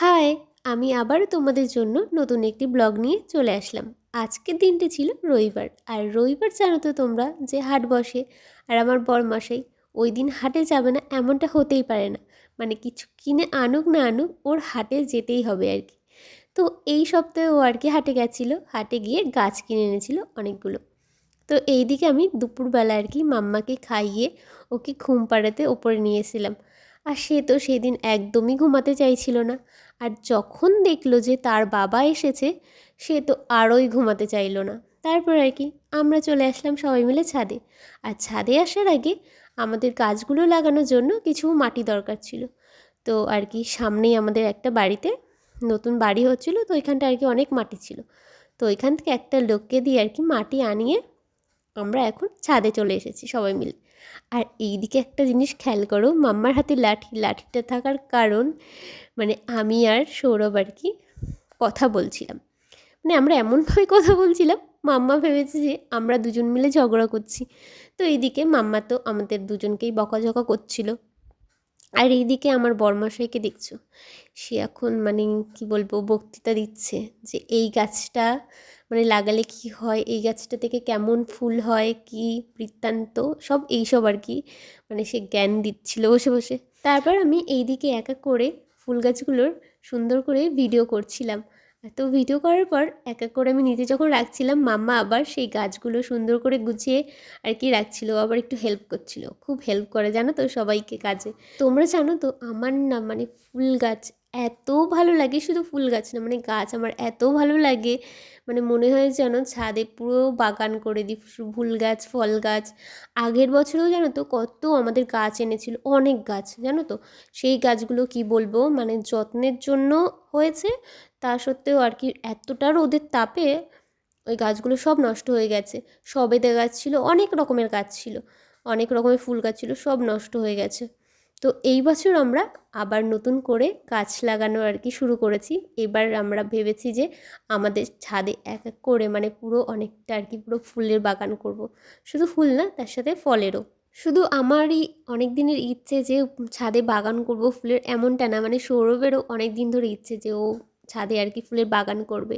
High, আমি আবার তোমাদের জন্য নতুন একটি ব্লগ নিয়ে চলে আসলাম। আজকের দিনটি ছিল রবিবার, আর রবিবার জানো তো তোমরা যে হাট বসে, আর আমার বরমাসাই, ওই দিন হাটে যাবে না এমনটা হতেই পারে না। মানে কিছু কিনে আনুক না আনুক, ওর হাটে যেতেই হবে আর কি। তো এই সপ্তাহে ও আর কি হাটে গেছিল, হাটে গিয়ে গাছ কিনে এনেছিল অনেকগুলো। তো এই দিকে আমি দুপুরবেলা আর কি মাম্মাকে খাইয়ে ওকে ঘুম পাড়াতে ওপরে নিয়েছিলাম আর সে তো সেদিন একদমই ঘুমাতে চাইছিল না। আর যখন দেখল যে তার বাবা এসেছে, সে তো আরোই ঘুমাতে চাইলো না। তারপর আর কি, আমরা চলে আসলাম সবাই মিলে ছাদে। আর ছাদে আসার আগে আমাদের গাছগুলো লাগানোর জন্য কিছু মাটি দরকার ছিল। তো আর কি, সামনেই আমাদের একটা বাড়িতে নতুন বাড়ি হচ্ছিল, তো ওইখানটা আর কি অনেক মাটি ছিল। তো ওইখান থেকে একটা লোককে দিয়ে আর কি মাটি আনিয়ে আমরা এখন ছাদে চলে এসেছি সবাই মিলে। আর এই দিকে একটা জিনিস খেয়াল করো, মাম্মার হাতে লাঠি, লাঠিটা থাকার কারণ মানে আমি আর সৌরভ আর কি কথা বলছিলাম। মানে আমরা এমনভাবে কথা বলছিলাম, মাম্মা ভেবেছে যে আমরা দুজন মিলে ঝগড়া করছি। তো এইদিকে মাম্মা তো আমাদের দুজনকেই বকাঝকা করছিল। আর এইদিকে আমার বর্মাশাইকে দেখছ। সে এখন মানে কি বলব, বক্তৃতা দিচ্ছে যে এই গাছটা মানে লাগালে কি হয়, এই গাছটা থেকে কেমন ফুল হয়, কি বৃত্তান্ত, সব এইসব আর কি মানে সে জ্ঞান দিচ্ছিল বসে বসে। তারপর আমি এইদিকে একা এক করে ফুল গাছগুলোর সুন্দর করে ভিডিও করছিলাম। তো ভিডিও করার পর এক এক করে আমি নিজে যখন রাখছিলাম, মাম্মা আবার সেই গাছগুলো সুন্দর করে গুছিয়ে আর কি রাখছিল আবার একটু হেল্প করছিল। খুব হেল্প করে জানো তো সবাইকে কাজে। তোমরা জানো তো, আমার না মানে ফুল গাছ এত ভালো লাগে শুধু ফুল গাছ না মানে গাছ আমার এত ভালো লাগে। মানে মনে হয় যেন ছাদে পুরো বাগান করে দিই ফুল গাছ, ফল গাছ। আগের বছরেও জানো তো কত আমাদের গাছ এনেছিল, অনেক গাছ, জানো তো? সেই গাছগুলো কি বলব? মানে যত্নের জন্য হয়েছে, তা সত্ত্বেও আর কি এতটা রোদের তাপে ওই গাছগুলো সব নষ্ট হয়ে গেছে। সবেদে গাছ ছিল, অনেক রকমের গাছ ছিল, অনেক রকমের ফুল গাছ ছিল, সব নষ্ট হয়ে গেছে। তো এই বছর আমরা আবার নতুন করে গাছ লাগানো আর কি শুরু করেছি। এবার আমরা ভেবেছি যে আমাদের ছাদে এক এক করে মানে পুরো অনেকটা আর কি পুরো ফুলের বাগান করব। শুধু ফুল না, তার সাথে ফলেরও। শুধু আমারই অনেক দিনের ইচ্ছে যে ছাদে বাগান করব ফুলের এমনটা না মানে সৌরভেরও অনেক দিন ধরে ইচ্ছে যে ও ছাদে আর কি ফুলের বাগান করবে।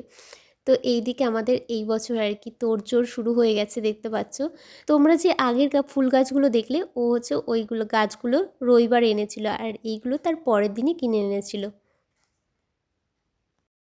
তো এই দিকে আমাদের এই বছর আর কি তোড়জোড় শুরু হয়ে গেছে দেখতে পাচ্ছ। তোমরা যে আগের ফুল গাছগুলো দেখলে, ও হচ্ছে ওইগুলো গাছগুলো রবিবার এনেছিল আর এইগুলো তার পরের দিনই কিনে এনেছিল।